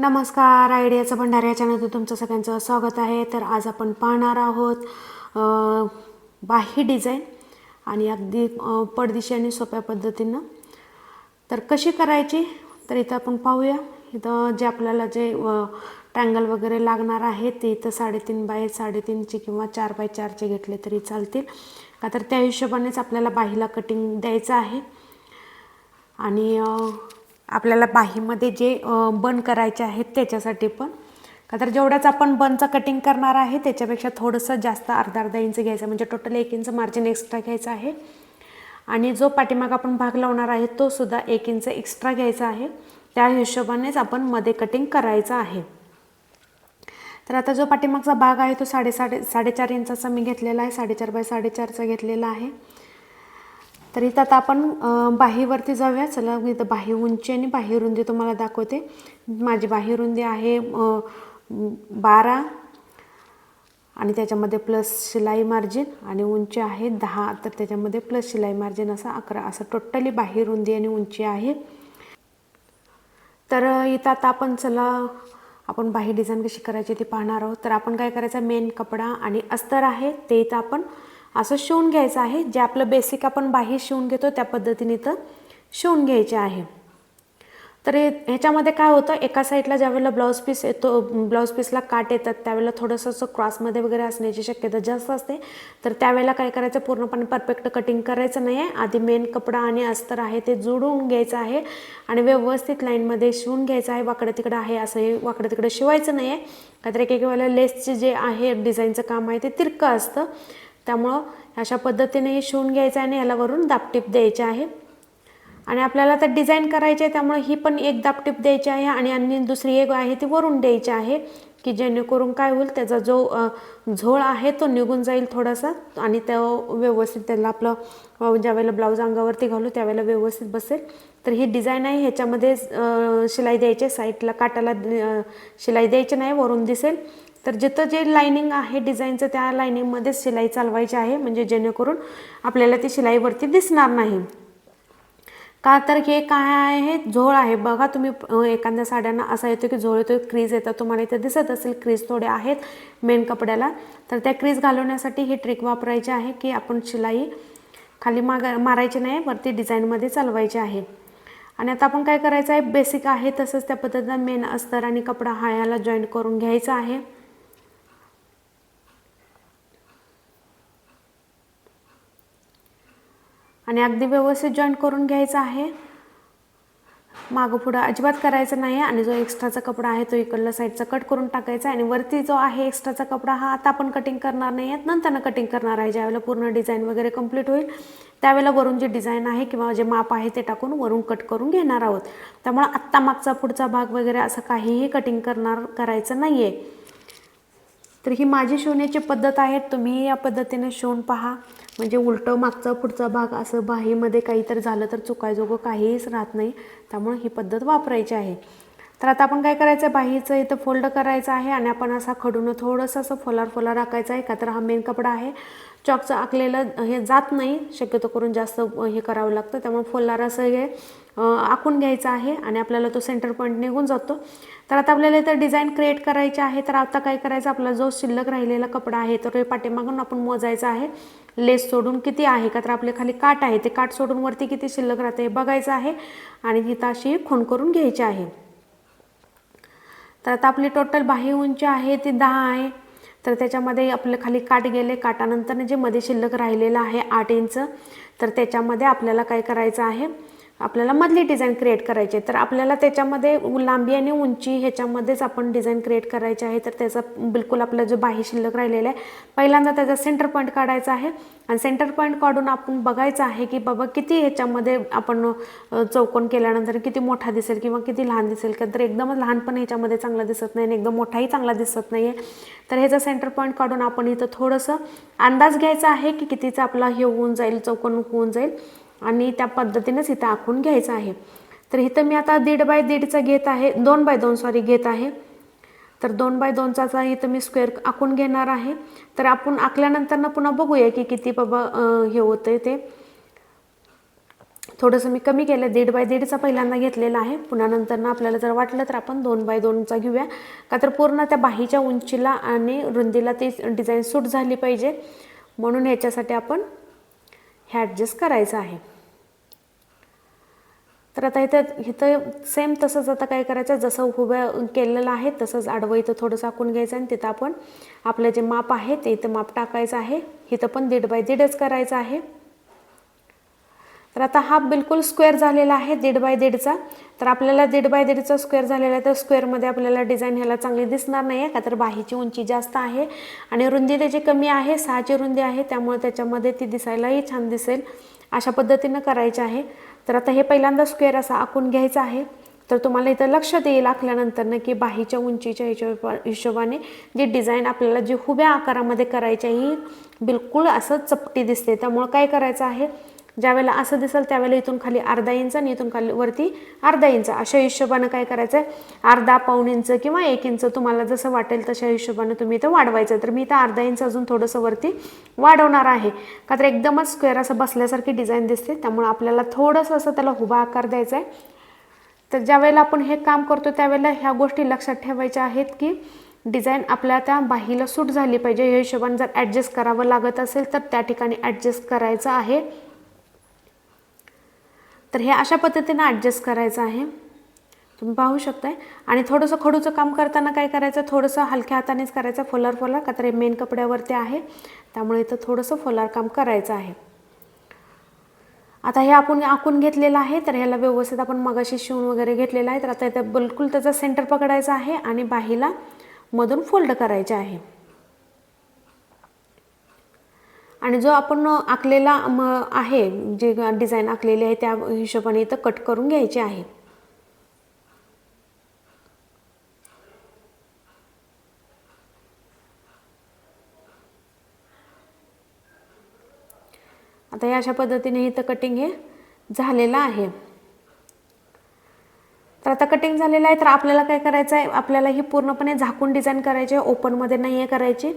नमस्कार आयडियाचं भंडार या चॅनलवर तुमचं सगळ्यांचं स्वागत आहे. तर आज आपण पाहणार आहोत बाही डिझाईन आणि अगदी पडदिशी आणि सोप्या पद्धतीनं. तर कशी करायची? तर इथं आपण पाहूया. इथं जे आपल्याला जे ट्रँगल वगैरे लागणार आहे ते इथं साडेतीन बाय साडेतीनचे किंवा चार बाय चारचे घेतले तरी चालतील. का तर त्या हिशोबानेच आपल्याला बाहीला कटिंग द्यायचं आहे. आणि आपल्याला बाहीमध्ये जे बन करायचे आहेत त्याच्यासाठी पण. का तर जेवढ्याच आपण बनचं कटिंग करणार आहे त्याच्यापेक्षा थोडंसं जास्त अर्धा अर्धा इंच घ्यायचं म्हणजे टोटल एक इंच मार्जिन एक्स्ट्रा घ्यायचं आहे. आणि जो पाठीमाग आपण भाग लावणार आहे तो सुद्धा एक इंच एक्स्ट्रा घ्यायचा आहे. त्या हिशोबानेच आपण मध्ये कटिंग करायचं आहे. तर आता जो पाठीमागचा भाग आहे तो साडेसाडे साडेचार इंचाचा मी घेतलेला आहे. साडेचार बाय साडेचारचा घेतलेला आहे. तर इथं आता आपण बाहीवरती जाऊया. चला मी इथं बाही उंची आणि बाही रुंदी तुम्हाला दाखवते. माझी बाही रुंदी आहे बारा आणि त्याच्यामध्ये प्लस शिलाई मार्जिन आणि उंची आहे दहा. तर त्याच्यामध्ये प्लस शिलाई मार्जिन असं अकरा. असं टोटली बाही रुंदी आणि उंची आहे. तर इथं आता आपण चला आपण बाही डिझाईन कशी करायची ती पाहणार आहोत. तर आपण काय करायचं? मेन कपडा आणि अस्तर आहे. ते इथं आपण असं शिवून घ्यायचं आहे. जे आपलं बेसिक आपण बाही शिवून घेतो त्या पद्धतीने तर शिवून घ्यायचे आहे. तर ह्याच्यामध्ये काय होतं एका साईडला ज्यावेळेला ब्लाऊज पीस येतो ब्लाऊज पीसला काट येतात त्यावेळेला थोडंसं असं क्रॉसमध्ये वगैरे असण्याची शक्यता जास्त असते. तर त्यावेळेला काय करायचं पूर्णपणे परफेक्ट कटिंग करायचं नाही आहे आधी मेन कपडा आणि अस्तर आहे ते जुडून घ्यायचं आहे आणि व्यवस्थित लाईनमध्ये शिवून घ्यायचं आहे. वाकडं तिकडं आहे असं हे वाकडं तिकडं शिवायचं नाही आहे काहीतरी एक एक वेळेला लेसचे जे आहे डिझाईनचं काम आहे ते तिरकं असतं. त्यामुळं अशा पद्धतीने हे शिवून घ्यायचं आहे आणि याला वरून दापटीप द्यायचे आहे. आणि आपल्याला तर डिझाईन करायची आहे त्यामुळे ही पण एक दापटीप द्यायची आहे आणि आणि दुसरी एक आहे ती वरून द्यायची आहे की जेणेकरून काय होईल त्याचा जो झोळ आहे तो निघून जाईल थोडासा आणि तो व्यवस्थित त्याला आपलं ज्यावेळेला ब्लाऊज अंगावरती घालू त्यावेळेला व्यवस्थित बसेल. तर ही डिझाईन आहे ह्याच्यामध्ये शिलाई द्यायची साईडला काटाला शिलाई द्यायची नाही वरून दिसेल. तर जिथं जे लाईनिंग आहे डिझाईनचं त्या लायनिंगमध्येच शिलाई चालवायची आहे म्हणजे जेणेकरून आपल्याला ती शिलाईवरती दिसणार नाही. का तर हे काय आहे? झोळ आहे. बघा तुम्ही एखाद्या साड्यांना असा येतो की झोळ येतो क्रीज येतात तुम्हाला इथे दिसत असेल क्रीज थोडे आहेत मेन कपड्याला. तर त्या क्रीज घालवण्यासाठी ही ट्रिक वापरायची आहे की आपण शिलाई खाली माग मारायची नाही वरती डिझाईनमध्ये चालवायची आहे. आणि आता आपण काय करायचं आहे? बेसिक आहे तसंच त्या पद्धतीनं मेन अस्तर आणि कपडा हा याला जॉईंट करून घ्यायचा आहे. आणि अगदी व्यवस्थित जॉईंट करून घ्यायचं आहे. मागं पुढं अजिबात करायचं नाही आहे आणि जो एक्स्ट्राचा कपडा आहे तो इकडला साईडचा कट करून टाकायचा आहे आणि वरती जो आहे एक्स्ट्राचा कपडा हा आता आपण कटिंग करणार नाही आहेत. नंतरनं कटिंग करणार आहे. ज्यावेळेला पूर्ण डिझाईन वगैरे कंप्लीट होईल त्यावेळेला वरून जे डिझाईन आहे किंवा जे माप आहे ते टाकून वरून कट करून घेणार आहोत. त्यामुळं आत्ता मागचा पुढचा भाग वगैरे असं काहीही कटिंग करणार करायचं नाही आहे तर ही माझी शिवण्याची पद्धत आहे. तुम्ही या पद्धतीने शिवून पहा. म्हणजे उलटं मागचा पुढचा भाग असं बाहीमध्ये काही तर झालं तर चुकायजोगं काहीच राहत नाही. त्यामुळे ही पद्धत वापरायची आहे. तर आता आपण काय करायचं आहे बाहीचं इथं फोल्ड करायचं आहे आणि आपण असा खडून थोडंसं असं फोलार फोलार राखायचं आहे. का तर हा मेन कपडा आहे. चॉकचं आखलेलं हे जात नाही. शक्यतो करून जास्त हे करावं लागतं. त्यामुळे फोलार असं हे आखून घ्यायचं आहे आणि आपल्याला तो सेंटर पॉईंट निघून जातो. तर आता आपल्याला इथं डिझाईन क्रिएट करायची आहे. तर आता काय करायचं? आपला जो शिल्लक राहिलेला कपडा आहे तर ते पाठीमागून आपण मोजायचा आहे. लेस सोडून किती आहे का? तर आपल्या खाली काट आहे. ते काट सोडून वरती किती शिल्लक राहते हे बघायचं आहे. आणि तिथं अशी खूण करून घ्यायची आहे. तर आता आपली टोटल बाही उंची आहे ती दहा आहे. तर त्याच्यामध्ये आपलं खाली काट गेले. काटानंतर जे मध्ये शिल्लक राहिलेलं आहे आठ इंच तर त्याच्यामध्ये आपल्याला काय करायचं आहे? आपल्याला मधली डिझाईन क्रिएट करायची आहे. तर आपल्याला त्याच्यामध्ये लांबी आणि उंची ह्याच्यामध्येच आपण डिझाईन क्रिएट करायची आहे. तर त्याचा बिलकुल आपलं जो बाही शिल्लक राहिलेला आहे पहिल्यांदा त्याचा सेंटर पॉईंट काढायचा आहे. आणि सेंटर पॉईंट काढून आपण बघायचं आहे की बाबा किती ह्याच्यामध्ये आपण चौकोन केल्यानंतर किती मोठा दिसेल किंवा किती लहान दिसेल. का तर एकदमच लहानपण ह्याच्यामध्ये चांगला दिसत नाही आणि एकदम मोठाही चांगला दिसत नाही आहे तर ह्याचा सेंटर पॉईंट काढून आपण इथं थोडंसं अंदाज घ्यायचा आहे की कितीचा आपला हे होऊन जाईल चौकोन होऊन जाईल. आणि त्या पद्धतीनेच इथं आखून घ्यायचं आहे. तर इथं मी आता दीड बाय दीडचा घेत आहे दोन बाय दोन सॉरी घेत आहे. तर दोन बाय दोनचा इथं मी स्क्वेअर आखून घेणार आहे. तर आपण आखल्यानंतर पुन्हा बघूया की किती बाबा हे होतंय ते. थोडंसं मी कमी केलं दीड बाय दीडचा पहिल्यांदा घेतलेला आहे. पुन्हा नंतरनं आपल्याला जर वाटलं तर आपण दोन बाय दोनचा घेऊया. का तर पूर्ण त्या बाहीच्या उंचीला आणि रुंदीला ती डिझाईन सूट झाली पाहिजे. म्हणून ह्याच्यासाठी आपण हे ॲडजस्ट करायचं आहे. तर आता इथं इथं सेम तसंच आता काय करायचं? जसं उभ्या केलेलं आहे तसंच आडवं इथं थोडंसं आखून घ्यायचं आणि तिथं आपण आपलं जे माप आहे ते इथं माप टाकायचं आहे. इथं पण दीड बाय दीडच करायचं आहे. तर आता हा बिलकुल स्क्वेअर झालेला आहे दीड बाय दीडचा. तर आपल्याला दीड बाय दीडचा स्क्वेअर झालेला आहे तर स्क्वेअरमध्ये आपल्याला डिझाईन ह्याला चांगली दिसणार नाही आहे का तर बाहीची उंची जास्त आहे आणि रुंदी त्याची कमी आहे सहाची रुंदी आहे त्यामुळे त्याच्यामध्ये ती दिसायलाही छान दिसेल. अशा पद्धतीनं करायची आहे. तर आता हे पहिल्यांदा स्क्वेअर असा आखून घ्यायचा आहे. तर तुम्हाला इथं लक्षात येईल आखल्यानंतर ना की बाहीच्या उंचीच्या हिशोबा हिशोबाने जी डिझाईन आपल्याला जी हुब्या आकारामध्ये करायची आहे ही बिलकुल असं चपटी दिसते. त्यामुळं काय करायचं आहे? ज्यावेळेला असं दिसेल त्यावेळेला इथून खाली अर्धा इंच आणि इथून खाली वरती अर्धा इंच. अशा हिशोबानं काय करायचं आहे अर्धा पाऊण इंच किंवा एक इंच तुम्हाला जसं वाटेल तशा हिशोबानं तुम्ही इथं वाढवायचं. तर मी इथं अर्धा इंच अजून थोडंसं वरती वाढवणार आहे. का तर एकदमच स्क्वेअर असं बसल्यासारखी डिझाईन दिसते. त्यामुळे आपल्याला थोडंसं असं त्याला उभा आकार द्यायचा आहे तर ज्यावेळेला आपण हे काम करतो त्यावेळेला ह्या गोष्टी लक्षात ठेवायच्या आहेत की डिझाईन आपल्या त्या बाहीला सूट झाली पाहिजे. या हिशोबाने जर ॲडजस्ट करावं लागत असेल तर त्या ठिकाणी ॲडजस्ट करायचं आहे. तर हे अशा पद्धतीनं ॲडजस्ट करायचं आहे. तुम्ही पाहू शकताय. आणि थोडंसं खडूचं काम करताना काय करायचं? थोडंसं हलक्या हातानेच करायचं फोलार फोलार का तर हे मेन कपड्यावरती आहे. त्यामुळे इथं थोडंसं फोलार काम करायचं आहे. आता हे आपण आखून घेतलेलं आहे तर ह्याला व्यवस्थित आपण मगाशी शिवून वगैरे घेतलेलं आहे. तर आता इथं बिलकुल त्याचा सेंटर पकडायचा आहे आणि बाहीला मधून फोल्ड करायचे आहे. आणि जो आपण आखलेला म आहे जे डिझाईन आखलेली आहे त्या हिशोबाने इथं कट करून घ्यायचे आहे. आता हे अशा पद्धतीने इथं कटिंग हे झालेलं आहे. तर आता कटिंग झालेलं आहे तर आपल्याला काय करायचं आहे आपल्याला ही पूर्णपणे झाकून डिझाईन करायची आहे ओपनमध्ये नाही आहे करायची.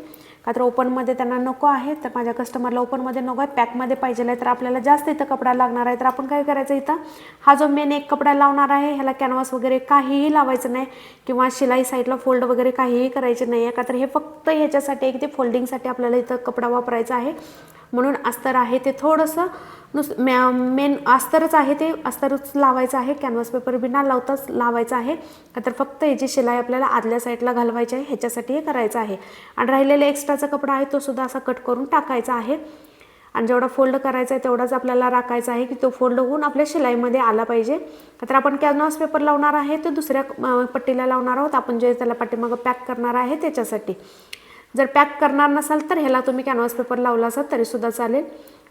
का तर ओपनमध्ये त्यांना नको आहे तर माझ्या कस्टमरला ओपनमध्ये नको आहे पॅकमध्ये पाहिजे आहे तर आपल्याला जास्त इथं कपडा लागणार आहे. तर आपण काय करायचं इथं? हा जो मेन एक कपडा लावणार आहे ह्याला कॅनव्हास वगैरे काहीही लावायचं नाही किंवा शिलाई साईडला फोल्ड वगैरे काहीही करायचे नाही आहे. का तर हे फक्त ह्याच्यासाठी एक ते फोल्डिंगसाठी आपल्याला इथं कपडा वापरायचा आहे. म्हणून अस्तर आहे ते थोडंसं नुस मॅ मेन अस्तरच आहे ते. अस्तरच लावायचं आहे. कॅनव्हास पेपर बिना लावताच लावायचं आहे. तर फक्त याची शिलाई आपल्याला आदल्या साईडला घालवायची आहे ह्याच्यासाठी हे करायचं आहे. आणि राहिलेला एक्स्ट्राचा कपडा आहे तो सुद्धा असा कट करून टाकायचा आहे. आणि जेवढा फोल्ड करायचा आहे तेवढाच आपल्याला राखायचा आहे की तो फोल्ड होऊन आपल्या शिलाईमध्ये आला पाहिजे. तर आपण कॅनव्हास पेपर लावणार आहे तो दुसऱ्या पट्टीला लावणार आहोत. आपण जे त्याला पाठीमागं पॅक करणार आहे त्याच्यासाठी. जर पॅक करणार नसाल तर ह्याला तुम्ही कॅनव्हास पेपर लावला असाल तरीसुद्धा चालेल.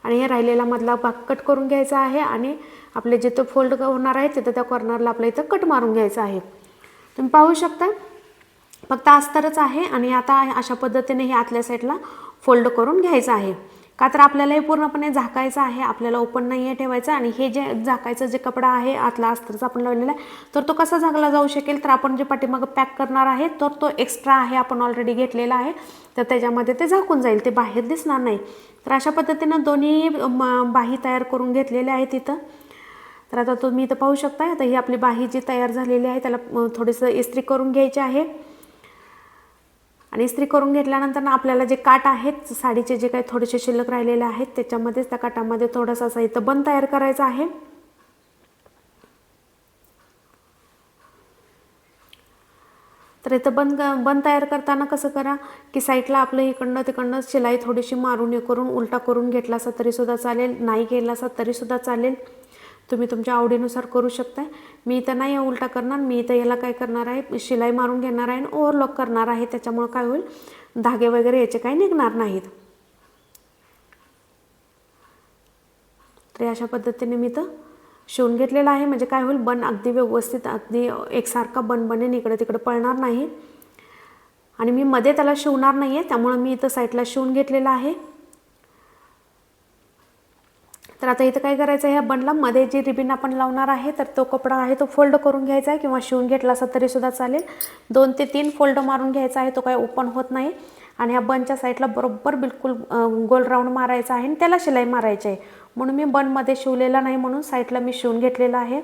आणि हे राहिलेला मधला भाग कट करून घ्यायचा आहे आणि आपले जिथं फोल्ड होणार आहे तिथं त्या कॉर्नरला आपल्या इथं कट मारून घ्यायचं आहे. तुम्ही पाहू शकता फक्त अस्तरच आहे आणि आता अशा पद्धतीने हे आतल्या साईडला फोल्ड करून घ्यायचं आहे. का तर आपल्याला हे पूर्णपणे झाकायचं आहे आपल्याला ओपन नाही आहे ठेवायचं आणि हे जे झाकायचं जे कपडा आहे आतला अस्तरचा आपण लावलेला आहे तर तो कसा झाकला जाऊ शकेल? तर आपण जे पाठीमागं पॅक करणार आहे तर तो एक्स्ट्रा आहे आपण ऑलरेडी घेतलेला आहे. तर त्याच्यामध्ये ते झाकून जाईल ते बाहेर दिसणार नाही. तर अशा पद्धतीनं दोन्ही बाही तयार करून घेतलेल्या आहेत तिथं तर आता तुम्ही इथं पाहू शकता आता ही आपली बाही जी तयार झालेली आहे त्याला थोडंसं इस्त्री करून घ्यायची आहे. आणि इस्त्री करून घेतल्यानंतर ना आपल्याला जे काट आहेत साडीचे जे काही थोडेसे शिल्लक राहिलेले आहेत त्याच्यामध्येच त्या काटामध्ये थोडासा असा इथं बंद तयार करायचा आहे. तर इथं बंद बंद तयार करताना कसं करा की साईडला आपलं इकडनं तिकडनं शिलाई थोडीशी मारून हे करून उलटा करून घेतला असा तरीसुद्धा चालेल नाही केला असा तरीसुद्धा चालेल. तुम्ही तुमच्या आवडीनुसार करू शकताय. मी इथं नाही उलटा करणार मी इथं याला काय करणार आहे? शिलाई मारून घेणार आहे आणि ओव्हरलॉक करणार आहे. त्याच्यामुळं काय होईल? धागे वगैरे याचे काही निघणार नाहीत. तर अशा पद्धतीने मी तर शिवून घेतलेला आहे. म्हणजे काय होईल? बन अगदी व्यवस्थित अगदी एकसारखा बन बनेन इकडे तिकडे पळणार नाही. आणि मी मध्ये त्याला शिवणार नाही आहे त्यामुळं मी इथं साईडला शिवून घेतलेला आहे. तर आता इथं काय करायचं आहे? ह्या बनला मध्ये जी रिबिन आपण लावणार आहे तर तो कपडा आहे तो फोल्ड करून घ्यायचा आहे किंवा शिवून घेतला असा तरीसुद्धा चालेल. दोन ते तीन फोल्ड मारून घ्यायचा आहे तो काय ओपन होत नाही. आणि ह्या बनच्या साईडला बरोबर बिलकुल गोल राऊंड मारायचा आहे आणि त्याला शिलाई मारायची आहे. म्हणून मी बनमध्ये शिवलेला नाही म्हणून साईडला मी शिवून घेतलेला आहे.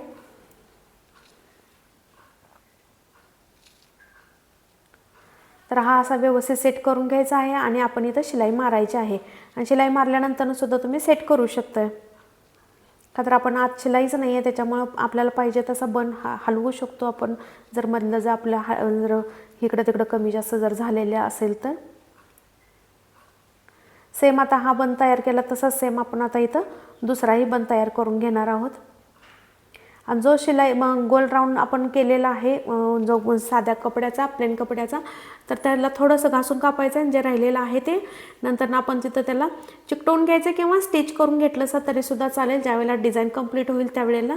तर हा असा व्यवस्थित सेट करून घ्यायचा आहे आणि आपण इथं शिलाई मारायची आहे. आणि शिलाई मारल्यानंतरसुद्धा तुम्ही सेट करू शकताय. का तर आपण आत शिलाईच नाही आहे त्याच्यामुळं आपल्याला पाहिजे तसं बन हा हलवू शकतो आपण. जर मधलं जर आपलं हा जर इकडं तिकडं कमी जास्त जर झालेलं असेल तर. सेम आता हा बन तयार केला तसाच सेम आपण आता इथं दुसराही बन तयार करून घेणार आहोत. आणि जो शिलाई मग गोल राऊंड आपण केलेला आहे जो साध्या कपड्याचा प्लेन कपड्याचा तर त्याला थोडंसं घासून कापायचं आणि जे राहिलेलं आहे ते नंतर ना आपण तिथं त्याला चिकटवून घ्यायचं किंवा स्टिच करून घेतलं असं तरीसुद्धा चालेल. ज्यावेळेला डिझाईन कंप्लीट होईल त्यावेळेला.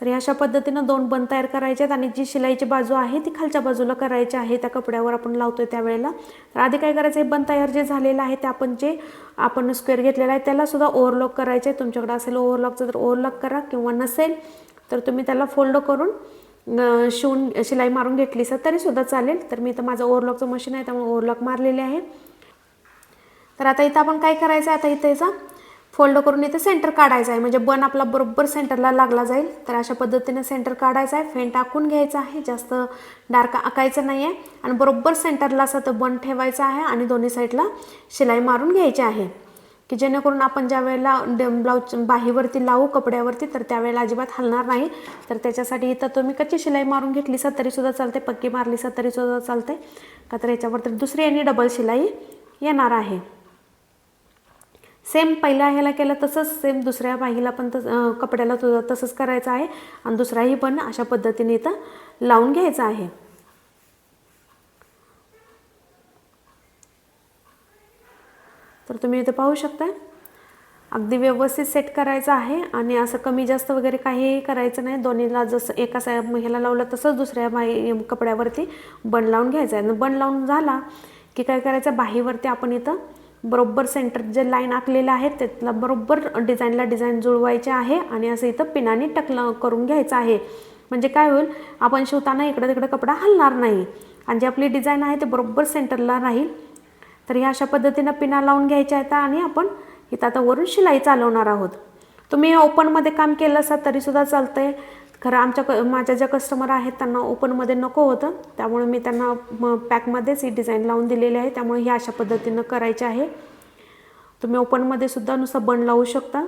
तर अशा पद्धतीनं दोन बन तयार करायचे आहेत आणि जी शिलाईची बाजू आहे ती खालच्या बाजूला करायची आहे त्या कपड्यावर आपण लावतोय त्यावेळेला. तर आधी काय करायचं आहे बन तयार जे झालेलं आहे ते आपण जे आपण स्क्वेअर घेतलेला आहे त्यालासुद्धा ओव्हरलॉक करायचे आहे तुमच्याकडे असेल ओव्हरलॉकचं तर ओव्हरलॉक करा किंवा नसेल तर तुम्ही त्याला फोल्ड करून शिवून शिलाई मारून घेतली सर तरीसुद्धा चालेल. तर मी इथं माझं ओव्हरलॉकचं मशीन आहे त्यामुळे ओव्हरलॉक मारलेले आहे. तर आता इथं आपण काय करायचं आहे? आता इथं याचा फोल्ड करून इथं सेंटर काढायचं आहे. म्हणजे बन आपला बरोबर सेंटरला लागला जाईल. तर अशा पद्धतीने सेंटर काढायचा आहे. फेन टाकून घ्यायचा आहे. जास्त डार्क आकायचं नाही आहे आणि बरोबर सेंटरला असं तर बन ठेवायचं आहे आणि दोन्ही साईडला शिलाई मारून घ्यायची आहे. की जेणेकरून आपण ज्या वेळेला ब्लाऊज बाहीवरती लावू कपड्यावरती तर त्यावेळेला अजिबात हलणार नाही. तर त्याच्यासाठी इथं तुम्ही कच्ची शिलाई मारून घेतली सर तरीसुद्धा चालते. पक्की मारली सर तरीसुद्धा चालते. का तर याच्यावरती दुसरी आणि डबल शिलाई येणार आहे. सेम पहिल्या ह्याला केलं तसंच सेम दुसऱ्या बाहीला पण तस कपड्याला तुझं तसंच करायचं आहे. आणि दुसराही पण अशा पद्धतीने इथं लावून घ्यायचं आहे. तर तुम्ही इथं पाहू शकता अगदी व्यवस्थित सेट करायचं आहे आणि असं कमी जास्त वगैरे काहीही करायचं नाही. दोन्हीला जसं एका सा ह्याला लावलं तसंच दुसऱ्या बाही कपड्यावरती बन लावून घ्यायचं आहे. आणि बन लावून झाला की काय करायचं? बाहीवरती आपण इथं बरोबर सेंटर जे लाईन आखलेलं आहे त्यातला बरोबर डिझाईनला डिझाईन जुळवायचे आहे आणि असं इथं पिनाने टकलं करून घ्यायचं आहे. म्हणजे काय होईल? आपण शिवताना इकडं तिकडं कपडा हलणार नाही. आणि जे आपली डिझाईन आहे ते बरोबर सेंटरला राहील. तर ह्या अशा पद्धतीनं पिना लावून घ्यायच्या आहेत आणि आपण इथं आता वरून शिलाई चालवणार आहोत. तुम्ही ओपनमध्ये काम केलं असाल तरीसुद्धा चालतं आहे खरं आमच्या क माझ्या ज्या कस्टमर आहेत त्यांना ओपनमध्ये नको होतं. त्यामुळे मी त्यांना म पॅकमध्येच ही डिझाईन लावून दिलेली आहे. त्यामुळे ही अशा पद्धतीनं करायचे आहे. तुम्ही ओपनमध्ये सुद्धा नुसतं बन लावू शकता.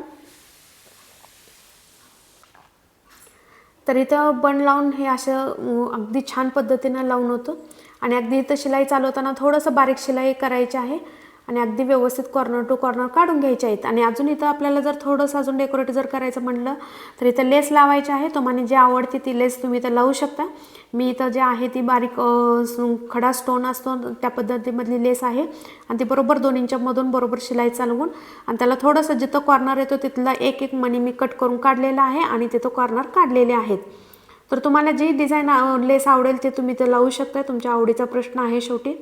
तर इथं बन लावून हे असं अगदी छान पद्धतीनं लावून होतं. आणि अगदी इथं शिलाई चालवताना थोडंसं बारीक शिलाई करायची आहे. आणि अगदी व्यवस्थित कॉर्नर टू कॉर्नर काढून घ्यायचे आहेत. आणि अजून इथं आपल्याला जर थोडंसं अजून डेकोरेट जर करायचं म्हणलं तर इथं लेस लावायची आहे. तुम्हाला जी आवडते ती लेस तुम्ही इथं लावू शकता. मी इथं जे आहे ती बारीक खडा स्टोन असतो त्या पद्धतीमधली लेस आहे. आणि ती बरोबर दोन इंचमधून बरोबर शिलाई चालवून आणि त्याला थोडंसं जिथं कॉर्नर येतो तिथला एक एक मणी मी कट करून काढलेला आहे आणि तिथं कॉर्नर काढलेले आहेत. तर तुम्हाला जी डिझाईन लेस आवडेल ते तुम्ही ते लावू शकता तुमच्या आवडीचा प्रश्न आहे शेवटी.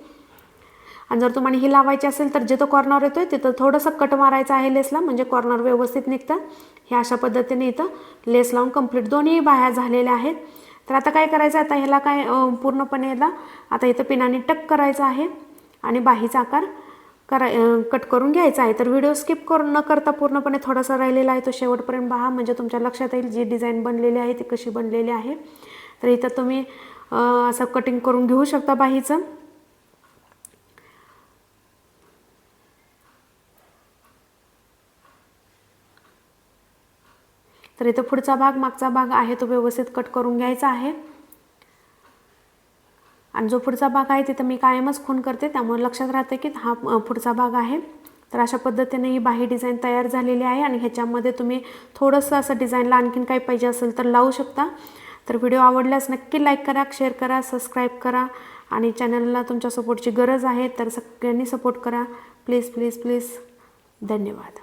आणि जर तुम्हाला ही लावायची असेल तर जिथं कॉर्नर येतोय तिथं थोडंसं कट मारायचं आहे लेसला म्हणजे कॉर्नर व्यवस्थित निघतं. हे अशा पद्धतीने इथं लेस लावून कंप्लीट दोन्ही बाह्या झालेल्या आहेत. तर आता काय करायचं आता ह्याला काय पूर्णपणे याला आता इथं पिनाने टक करायचं आहे. आणि बाहीचा आकार करा कट करून घ्यायचा आहे. तर व्हिडिओ स्किप करून न करता पूर्णपणे थोडासा राहिलेला आहे तो शेवटपर्यंत पहा. म्हणजे तुमच्या लक्षात येईल जी डिझाईन बनलेली आहे ती कशी बनलेली आहे. तर इथं तुम्ही असं कटिंग करून घेऊ शकता बाहीचं. तर इथं पुढचा भाग मागचा भाग आहे तो व्यवस्थित कट करून घ्यायचा आहे. आणि जो पुढचा भाग आहे तिथं मी कायमच खून करते. त्यामुळे लक्षात राहते की हा पुढचा भाग आहे. तर अशा पद्धतीने ही बाही डिझाईन तयार झालेली आहे आणि ह्याच्यामध्ये तुम्ही थोडंसं असं डिझाईनला आणखीन काही पाहिजे असेल तर लावू शकता. तर व्हिडिओ आवडल्यास नक्की लाईक करा शेअर करा सबस्क्राईब करा आणि चॅनलला तुमच्या सपोर्टची गरज आहे तर सगळ्यांनी सपोर्ट करा. Please please please. धन्यवाद.